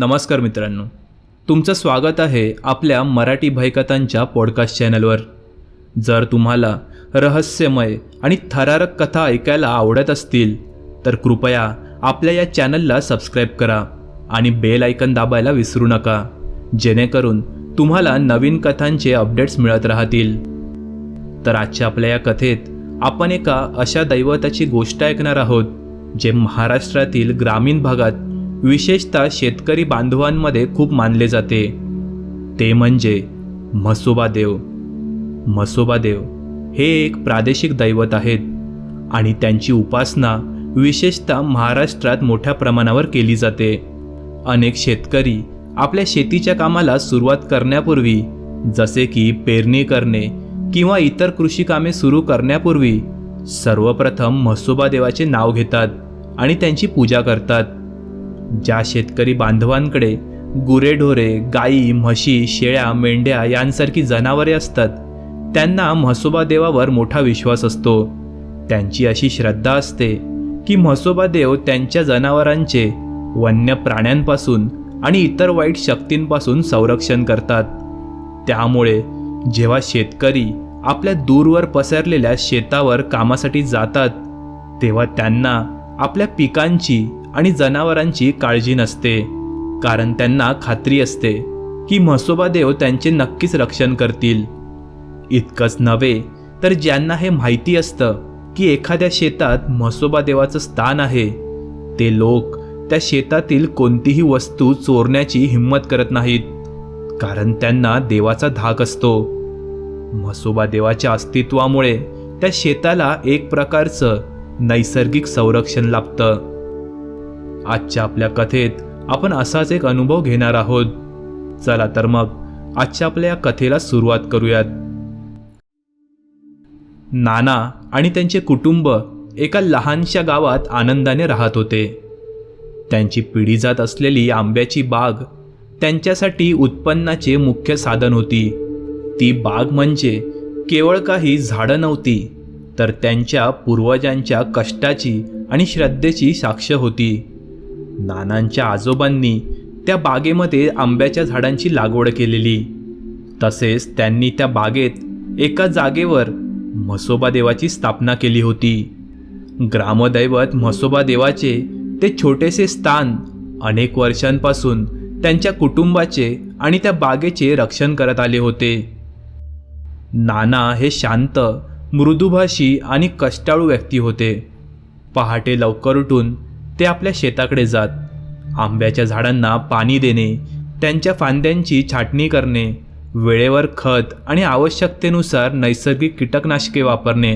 नमस्कार मित्रांनो. तुमचं स्वागत आहे आपल्या मराठी भयकथांच्या पॉडकास्ट चॅनलवर जर तुम्हाला रहस्यमय आणि थरारक कथा ऐकायला आवडत असतील तर कृपया आपल्या या चॅनलला सबस्क्राईब करा आणि बेल आयकन दाबायला विसरू नका जेणेकरून तुम्हाला नवीन कथांचे अपडेट्स मिळत राहतील. तर आजच्या आपल्या या कथेत आपण एका अशा दैवताची गोष्ट ऐकणार आहोत जे महाराष्ट्रातील ग्रामीण भागात विशेषतः शेतकरी बांधवांमध्ये खूप मानले जाते. ते म्हणजे म्हसोबा देव. म्हसोबा देव हे एक प्रादेशिक दैवत आहेत आणि त्यांची उपासना विशेषतः महाराष्ट्रात मोठ्या प्रमाणावर केली जाते. अनेक शेतकरी आपल्या शेतीच्या कामाला सुरुवात करण्यापूर्वी जसे की पेरणी करणे किंवा इतर कृषी कामे सुरू करण्यापूर्वी सर्वप्रथम म्हसोबा देवाचे नाव घेतात आणि त्यांची पूजा करतात. ज्या शेतकरी बांधवांकडे गुरेढोरे गाई म्हशी शेळ्या मेंढ्या यांसारखी जनावरे असतात त्यांना म्हसोबा देवावर मोठा विश्वास असतो. त्यांची अशी श्रद्धा असते की म्हसोबा देव त्यांच्या जनावरांचे वन्य प्राण्यांपासून आणि इतर वाईट शक्तींपासून संरक्षण करतात. त्यामुळे जेव्हा शेतकरी आपल्या दूरवर पसरलेल्या शेतावर कामासाठी जातात तेव्हा त्यांना आपल्या पिकांची आणि जनावरांची काळजी नसते. कारण त्यांना खात्री असते की म्हसोबा देव त्यांचे नक्कीच रक्षण करतील. इतकंच नव्हे तर ज्यांना हे माहिती असतं की एखाद्या शेतात म्हसोबा देवाचं स्थान आहे ते लोक त्या शेतातील कोणतीही वस्तू चोरण्याची हिंमत करत नाहीत. कारण त्यांना देवाचा धाक असतो. म्हसोबा देवाच्या अस्तित्वामुळे त्या शेताला एक प्रकारचं नैसर्गिक संरक्षण लाभतं. आजच्या आपल्या कथेत आपण असाच एक अनुभव घेणार आहोत. चला तर मग आजच्या आपल्या या कथेला सुरुवात करूयात. नाना आणि त्यांचे कुटुंब एका लहानशा गावात आनंदाने राहत होते. त्यांची पिढी जात असलेली आंब्याची बाग त्यांच्यासाठी उत्पन्नाचे मुख्य साधन होती. ती बाग म्हणजे केवळ काही झाडं नव्हती तर त्यांच्या पूर्वजांच्या कष्टाची आणि श्रद्धेची साक्ष होती. नानांच्या आजोबांनी त्या बागेमध्ये आंब्याच्या झाडांची लागवड केलेली. तसेच त्यांनी त्या बागेत एका जागेवर म्हसोबा देवाची स्थापना केली होती. ग्रामदैवत म्हसोबा देवाचे ते छोटेसे स्थान अनेक वर्षांपासून त्यांच्या कुटुंबाचे आणि त्या बागेचे रक्षण करत आले होते. नाना हे शांत मृदुभाषी आणि कष्टाळू व्यक्ती होते. पहाटे लवकर उठून ते आपल्या शेताकडे जात. आंब्याच्या झाडांना पाणी देणे त्यांच्या फांद्यांची छाटणी करणे वेळेवर खत आणि आवश्यकतेनुसार नैसर्गिक कीटकनाशके वापरणे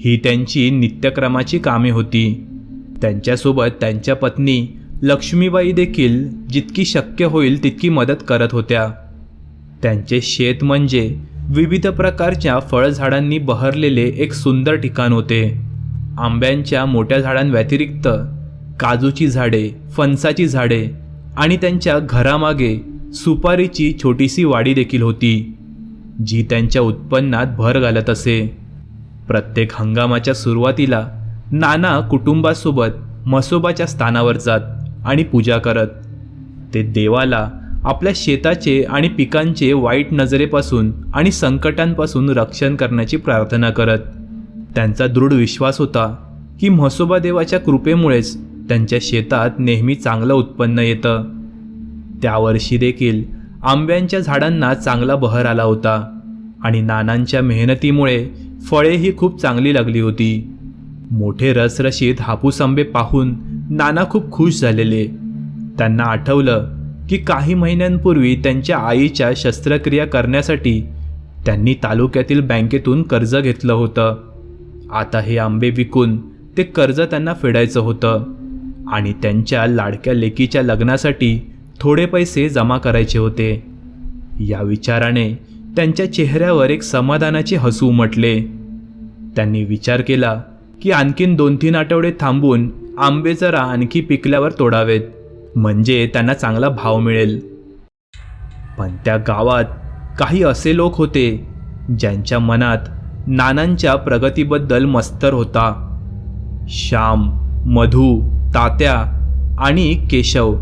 ही त्यांची नित्यक्रमाची कामे होती. त्यांच्यासोबत त्यांच्या पत्नी लक्ष्मीबाई देखील जितकी शक्य होईल तितकी मदत करत होत्या. त्यांचे शेत म्हणजे विविध प्रकारच्या फळझाडांनी बहरलेले एक सुंदर ठिकाण होते. आंब्यांच्या मोठ्या झाडांव्यतिरिक्त काजूची झाडे फणसाची झाडे आणि त्यांच्या घरामागे सुपारीची छोटीशी वाडी देखील होती जी त्यांच्या उत्पन्नात भर घालत असे. प्रत्येक हंगामाच्या सुरुवातीला नाना कुटुंबासोबत म्हसोबाच्या स्थानावर जात आणि पूजा करत. ते देवाला आपल्या शेताचे आणि पिकांचे वाईट नजरेपासून आणि संकटांपासून रक्षण करण्याची प्रार्थना करत. त्यांचा दृढ विश्वास होता की म्हसोबा देवाच्या कृपेमुळेच त्यांच्या शेतात नेहमी चांगलं उत्पन्न येतं. त्यावर्षी देखील आंब्यांच्या झाडांना चांगला बहर आला होता आणि नानांच्या मेहनतीमुळे फळेही खूप चांगली लागली होती. मोठे रसरशीत हापूस आंबे पाहून नाना खूप खुश झालेले. त्यांना आठवलं की काही महिन्यांपूर्वी त्यांच्या आईच्या शस्त्रक्रिया करण्यासाठी त्यांनी तालुक्यातील बँकेतून कर्ज घेतलं होतं. आता हे आंबे विकून ते कर्ज त्यांना फेडायचं होतं. आणि त्यांच्या लाडक्या लेकीच्या लग्नासाठी थोडे पैसे जमा करायचे होते. या विचाराने त्यांच्या चेहऱ्यावर एक समाधानाचे हसू उमटले. त्यांनी विचार केला की आणखीन दोन तीन आठवडे थांबून आंबे जरा आणखी पिकल्यावर तोडावेत म्हणजे त्यांना चांगला भाव मिळेल. पण त्या गावात काही असे लोक होते ज्यांच्या मनात नानांच्या प्रगतीबद्दल मस्तर होता. श्याम मधू तात्या आणि केशव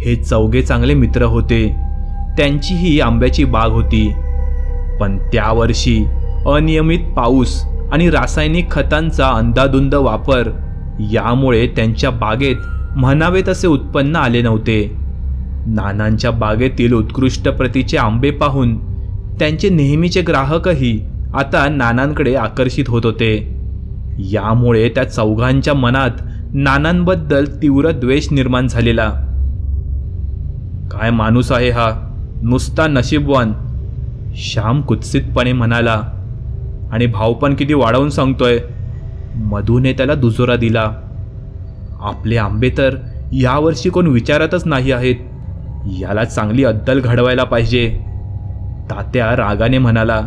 हे चौघे चांगले मित्र होते. त्यांचीही आंब्याची बाग होती. पण त्या वर्षी अनियमित पाऊस आणि रासायनिक खतांचा अंदाधुंद वापर यामुळे त्यांच्या बागेत म्हणावे तसे उत्पन्न आले नव्हते. नानांच्या बागेतील उत्कृष्ट प्रतीचे आंबे पाहून त्यांचे नेहमीचे ग्राहकही आता नानांकडे आकर्षित होत होते. यामुळे त्या चौघांच्या मनात नानांबद्दल तीव्र द्वेष निर्माण झालेला. काय माणूस आहे हा? नुसता नशीबवान. श्याम कुत्सितपणे म्हणाला. आणि भाव पण किती वाढवून सांगतोय. मधूने त्याला दुजोरा दिला. आपले आंबे तर यावर्षी कोण विचारतच नाही आहेत. याला चांगली अद्दल घडवायला पाहिजे. तात्या रागाने म्हणाला.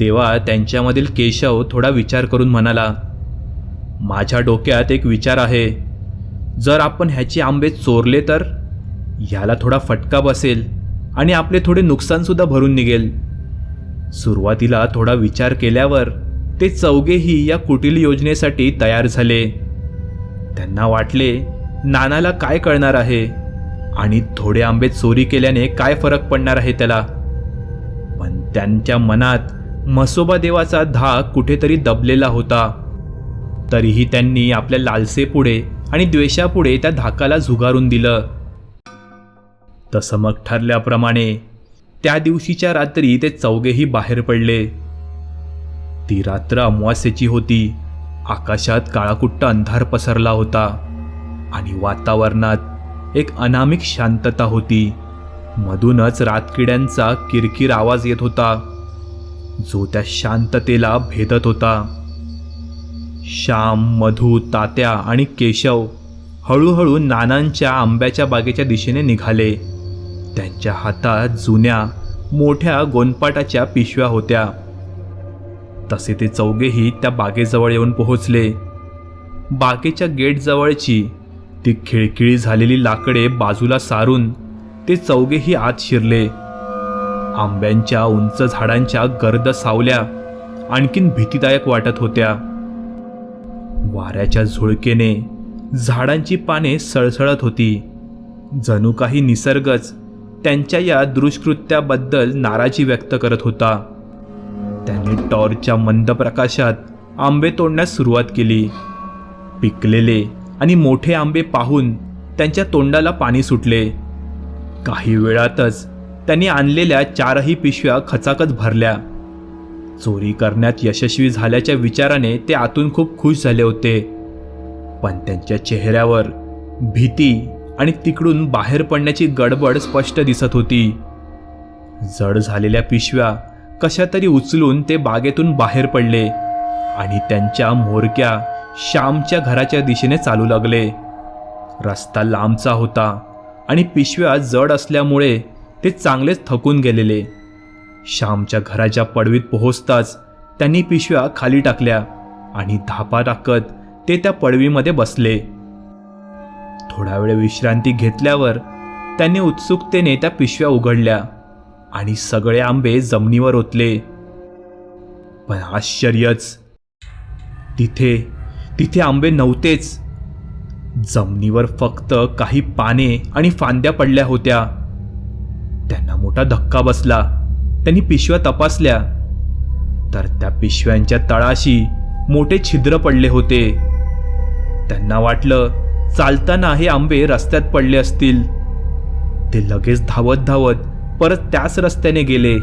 तेव्हा त्यांच्यामधील केशव थोडा विचार करून म्हणाला. माझ्या डोक्यात एक विचार आहे. जर आपण ह्याचे आंबे चोरले तर? ह्याला थोडा फटका बसेल आणि आपले थोडे नुकसानसुद्धा भरून निघेल. सुरुवातीला थोडा विचार केल्यावर ते चौघेही या कुटील योजनेसाठी तयार झाले. त्यांना वाटले नानाला काय कळणार आहे? आणि थोडे आंबे चोरी केल्याने काय फरक पडणार आहे त्याला? पण त्यांच्या मनात म्हसोबा देवाचा धाक कुठेतरी दबलेला होता. तरीही त्यांनी आपल्या लालसेपुढे आणि द्वेषापुढे त्या धाकाला झुगारून दिलं. तसं मग ठरल्याप्रमाणे त्या दिवशीच्या रात्री ते चौघेही बाहेर पडले. ती रात्र अमावास्येची होती. आकाशात काळाकुट्ट अंधार पसरला होता आणि वातावरणात एक अनामिक शांतता होती. मधूनच रातकिड्यांचा किरकिर आवाज येत होता. जो त्या शांततेला भेदत होता. श्याम मधू तात्या आणि केशव हळूहळू नानांच्या आंब्याच्या बागेच्या दिशेने निघाले. त्यांच्या हातात जुन्या मोठ्या गोंदपाटाच्या पिशव्या होत्या. तसे ते चौघेही त्या बागेजवळ येऊन पोहोचले. बागेच्या गेटजवळची ती खिळखिळी झालेली लाकडे बाजूला सारून ते चौघेही आत शिरले. आंब्यांच्या उंच झाडांच्या गर्द सावल्या आणखीन भीतीदायक वाटत होत्या. वाऱ्याच्या झुळकेने झाडांची पाने सळसळत होती. जणू काही निसर्गच त्यांच्या या दुष्कृत्याबद्दल नाराजी व्यक्त करत होता. त्यांनी टॉर्चच्या मंद प्रकाशात आंबे तोडण्यास सुरुवात केली. पिकलेले आणि मोठे आंबे पाहून त्यांच्या तोंडाला पाणी सुटले. काही वेळातच त्यांनी आणलेल्या चारही पिशव्या खचाखच भरल्या. चोरी करण्यात यशस्वी झाल्याच्या विचाराने ते आतून खूप खुश झाले होते. पण त्यांच्या चेहऱ्यावर भीती आणि तिकडून बाहेर पडण्याची गडबड स्पष्ट दिसत होती. जड झालेल्या पिशव्या कशा तरी उचलून ते बागेतून बाहेर पडले आणि त्यांच्या मोरक्या श्यामच्या घराच्या दिशेने चालू लागले. रस्ता लांबचा होता आणि पिशव्या जड असल्यामुळे ते चांगलेच थकून गेलेले. श्यामच्या घराच्या पडवीत पोहोचताच त्यांनी पिशव्या खाली टाकल्या आणि धापा टाकत ते त्या पडवीमध्ये बसले. थोडा वेळ विश्रांती घेतल्यावर त्यांनी उत्सुकतेने त्या पिशव्या उघडल्या आणि सगळे आंबे जमिनीवर ओतले. पण आश्चर्यच! तिथे तिथे आंबे नव्हतेच. जमिनीवर फक्त काही पाने आणि फांद्या पडल्या होत्या. त्यांना मोठा धक्का बसला. त्यांनी पिशव्या तपासल्या. तर त्या पिशव्यांच्या तळाशी मोठे छिद्र पडले होते. त्यांना वाटलं चालताना हे आंबे रस्त्यात पडले असतील. ते लगेच धावत धावत परत त्याच रस्त्याने गेले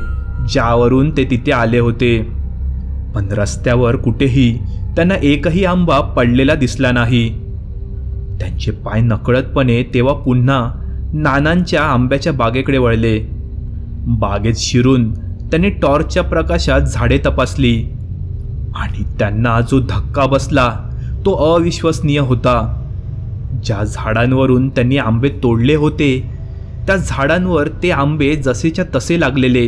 ज्यावरून ते तिथे आले होते. पण रस्त्यावर कुठेही त्यांना एकही आंबा पडलेला दिसला नाही. त्यांचे पाय नकळतपणे तेव्हा पुन्हा नानांच्या आंब्याच्या बागेकडे वळले. बागेत शिरून त्यांनी टॉर्चच्या प्रकाशात झाडे तपासली. आणि त्यांना जो धक्का बसला तो अविश्वसनीय होता. ज्या झाडांवरून त्यांनी आंबे तोडले होते त्या झाडांवर ते आंबे जसेच्या तसे लागलेले.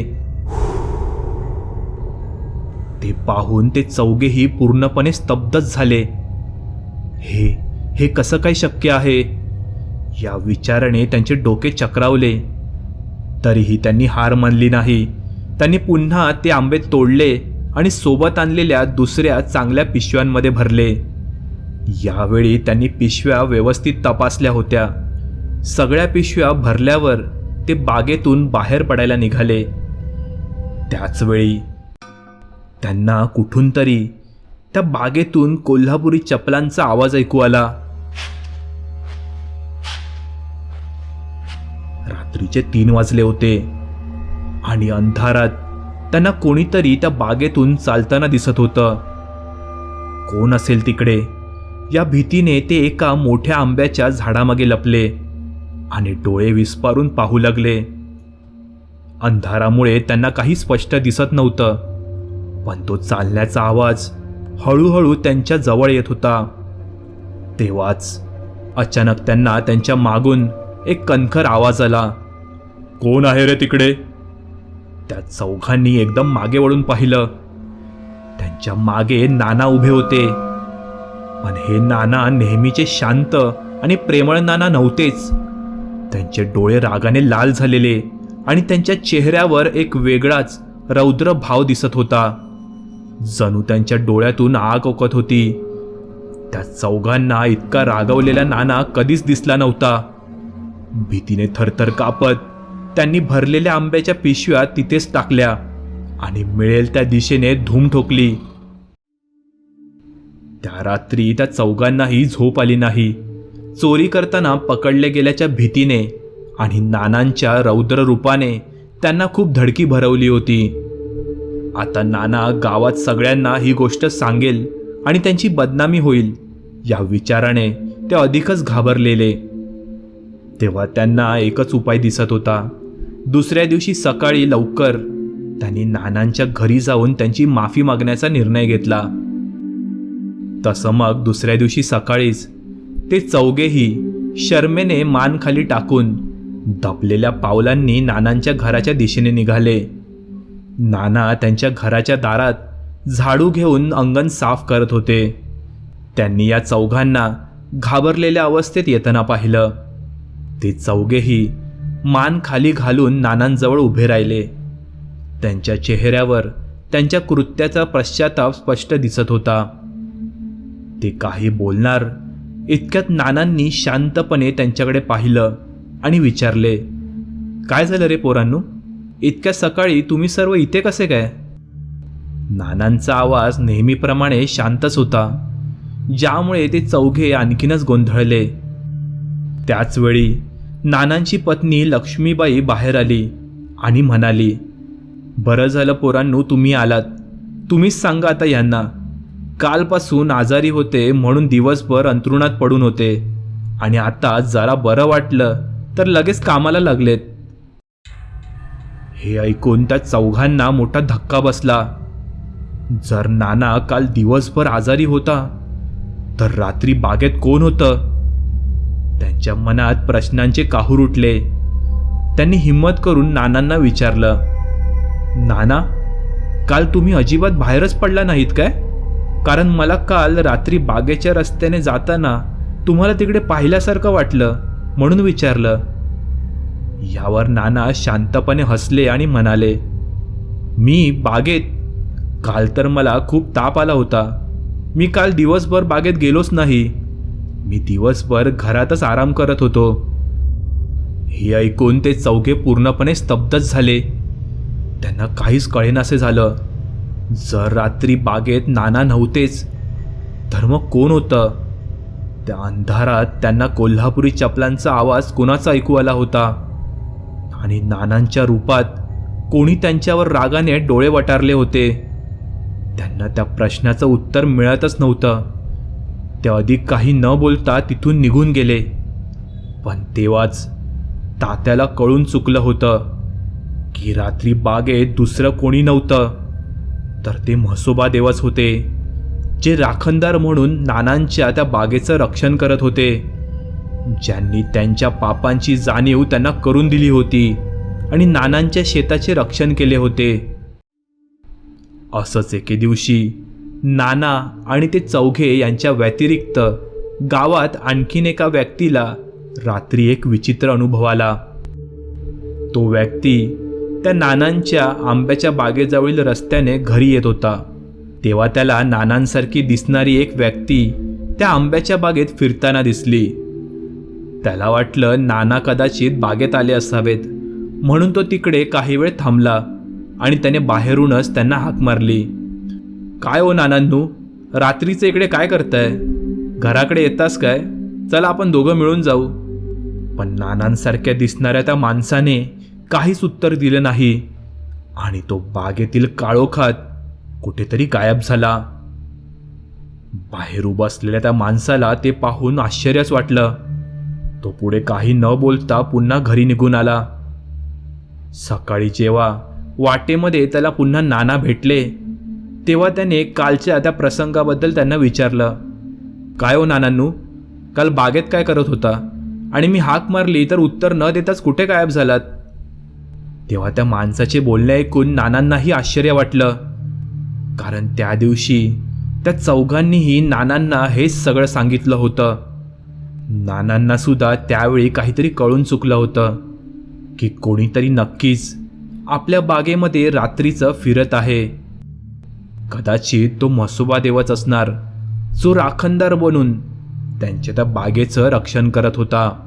ते पाहून ते चौघेही पूर्णपणे स्तब्धच झाले. हे हे कसं काय शक्य आहे? या विचाराने त्यांचे डोके चक्रावले. तरीही त्यांनी हार मानली नाही. त्यांनी पुन्हा ते आंबे तोडले आणि सोबत आणलेल्या दुसऱ्या चांगल्या पिशव्यांमध्ये भरले. यावेळी त्यांनी पिशव्या व्यवस्थित तपासल्या होत्या. सगळ्या पिशव्या भरल्यावर ते बागेतून बाहेर पडायला निघाले. त्याचवेळी त्यांना कुठून तरी त्या बागेतून कोल्हापुरी चपलांचा आवाज ऐकू आला. रात्रीचे तीन वाजले होते. आणि अंधारात त्यांना कोणीतरी त्या बागेतून चालताना दिसत होतं. कोण असेल तिकडे? या भीतीने ते एका मोठ्या आंब्याच्या झाडामागे लपले आणि डोळे विस्पारून पाहू लागले. अंधारामुळे त्यांना काही स्पष्ट दिसत नव्हतं पण तो चालण्याचा आवाज हळूहळू त्यांच्या जवळ येत होता. तेव्हाच अचानक त्यांना त्यांच्या मागून एक कणखर आवाज आला. कोण आहे रे तिकडे? त्या चौघांनी एकदम मागे वळून पाहिलं. त्यांच्या मागे नाना उभे होते. पण हे नाना नेहमीचे शांत आणि प्रेमळ नाना नव्हतेच. त्यांचे डोळे रागाने लाल झालेले आणि त्यांच्या चेहऱ्यावर एक वेगळाच रौद्र भाव दिसत होता. जणू त्यांच्या डोळ्यातून आग ओकत होती. त्या चौघांना इतका रागवलेला नाना कधीच दिसला नव्हता. भीतीने थरथर कापत त्यांनी भरलेल्या आंब्याच्या पिशव्या तिथेच टाकल्या आणि मिळेल त्या दिशेने धूम ठोकली. त्या रात्री त्या चौघांनाही झोप आली नाही. चोरी करताना पकडले गेल्याच्या भीतीने आणि नानांच्या रौद्र रूपाने त्यांना खूप धडकी भरवली होती. आता नाना गावात सगळ्यांना ही गोष्ट सांगेल आणि त्यांची बदनामी होईल या विचाराने ते अधिकच घाबरलेले. तेव्हा त्यांना एकच उपाय दिसत होता. दुसऱ्या दिवशी सकाळी लवकर त्यांनी नानांच्या घरी जाऊन त्यांची माफी मागण्याचा निर्णय घेतला. तसं मग दुसऱ्या दिवशी सकाळीच ते चौघेही शर्मेने मान खाली टाकून दबलेल्या पावलांनी नानांच्या घराच्या दिशेने निघाले. नाना त्यांच्या घराच्या दारात झाडू घेऊन अंगण साफ करत होते. त्यांनी या चौघांना घाबरलेल्या अवस्थेत येताना पाहिलं. ते चौघेही मान खाली घालून नानांजवळ उभे राहिले. त्यांच्या चेहऱ्यावर त्यांच्या कृत्याचा पश्चाताप स्पष्ट दिसत होता. ते काही बोलणार इतक्यात नानांनी शांतपणे त्यांच्याकडे पाहिलं आणि विचारले काय झालं रे पोरांनो? इतक्या सकाळी तुम्ही सर्व इथे कसे काय? नानांचा आवाज नेहमीप्रमाणे शांतच होता ज्यामुळे ते चौघे आणखीनच गोंधळले. त्याच वेळी नानांची पत्नी लक्ष्मीबाई बाहेर आली आणि म्हणाली बरं झालं पोरांनो तुम्ही आलात. तुम्हीच सांगा आता यांना. कालपासून आजारी होते म्हणून दिवसभर अंथरुणात पडून होते. आणि आता जरा बरं वाटलं तर लगेच कामाला लागलेत. हे ऐकून त्या चौघांना मोठा धक्का बसला. जर नाना काल दिवसभर आजारी होता तर रात्री बागेत कोण होतं? त्यांच्या मनात प्रश्नांचे काहूर उठले. त्यांनी हिंमत करून नानांना विचारलं नाना काल तुम्ही अजिबात बाहेरच पडला नाहीत काय? कारण मला काल रात्री बागेच्या रस्त्याने जाताना तुम्हाला तिकडे पाहिल्यासारखं वाटलं म्हणून विचारलं. यावर नाना शांतपणे हसले आणि म्हणाले मी बागेत काल तर मला खूप ताप आला होता. मी काल दिवसभर बागेत गेलोच नाही. मी दिवसभर घरातच आराम करत होतो. हे ऐकून ते चौघे पूर्णपणे स्तब्धच झाले. त्यांना काहीच कळेनासे झालं. जर रात्री बागेत नाना नव्हतेच तर मग कोण होतं? त्या अंधारात त्यांना कोल्हापुरी चपलांचा आवाज कोणाचा ऐकू आला होता? आणि नानांच्या रूपात कोणी त्यांच्यावर रागाने डोळे वटारले होते? त्यांना त्या प्रश्नाचं उत्तर मिळतच नव्हतं. ते अधिक काही न बोलता तिथून निघून गेले. पण तेव्हाच तात्याला कळून चुकलं होतं की रात्री बागेत दुसरं कोणी नव्हतं. तर ते म्हसोबा देवच होते जे राखणदार म्हणून नानांच्या त्या बागेचं रक्षण करत होते. ज्यांनी त्यांच्या पापांची जाणीव त्यांना करून दिली होती आणि नानांच्या शेताचे रक्षण केले होते. असंच एके दिवशी नाना आणि ते चौघे यांच्या व्यतिरिक्त गावात आणखीन एका व्यक्तीला रात्री एक विचित्र अनुभव आला तो व्यक्ती त्या नानांच्या आंब्याच्या बागेजवळील रस्त्याने घरी येत होता. तेव्हा त्याला नानांसारखी दिसणारी एक व्यक्ती त्या आंब्याच्या बागेत फिरताना दिसली. त्याला वाटलं नाना कदाचित बागेत आले असावेत म्हणून तो तिकडे काही वेळ थांबला आणि त्याने बाहेरूनच त्यांना हाक मारली. काय हो नानांनू रात्रीचं इकडे काय करताय? घराकडे येतास काय? चला आपण दोघं मिळून जाऊ. पण नानांसारख्या दिसणाऱ्या त्या माणसाने काहीच उत्तर दिलं नाही. आणि तो बागेतील काळोखात कुठेतरी गायब झाला. बाहेर उभं असलेल्या त्या माणसाला ते पाहून आश्चर्यच वाटलं. तो पुढे काही न बोलता पुन्हा घरी निघून आला. सकाळी जेव्हा वाटेमध्ये त्याला पुन्हा नाना भेटले तेव्हा त्याने कालच्या त्या प्रसंगाबद्दल त्यांना विचारलं काय हो नानांनू? काल बागेत काय करत होता? आणि मी हाक मारली तर उत्तर न देताच कुठे गायब झालात? तेव्हा त्या माणसाचे बोलणे ऐकून नानांनाही आश्चर्य वाटलं. कारण त्या दिवशी त्या चौघांनीही नानांना हेच सगळं सांगितलं होतं. नानांना सुद्धा त्यावेळी काहीतरी कळून चुकलं होतं की कोणीतरी नक्कीच आपल्या बागेमध्ये रात्रीचं फिरत आहे. कदाचित तो म्हसोबा देवच असणार. जो राखणदार बनून त्यांच्या त्या बागेचं रक्षण करत होता.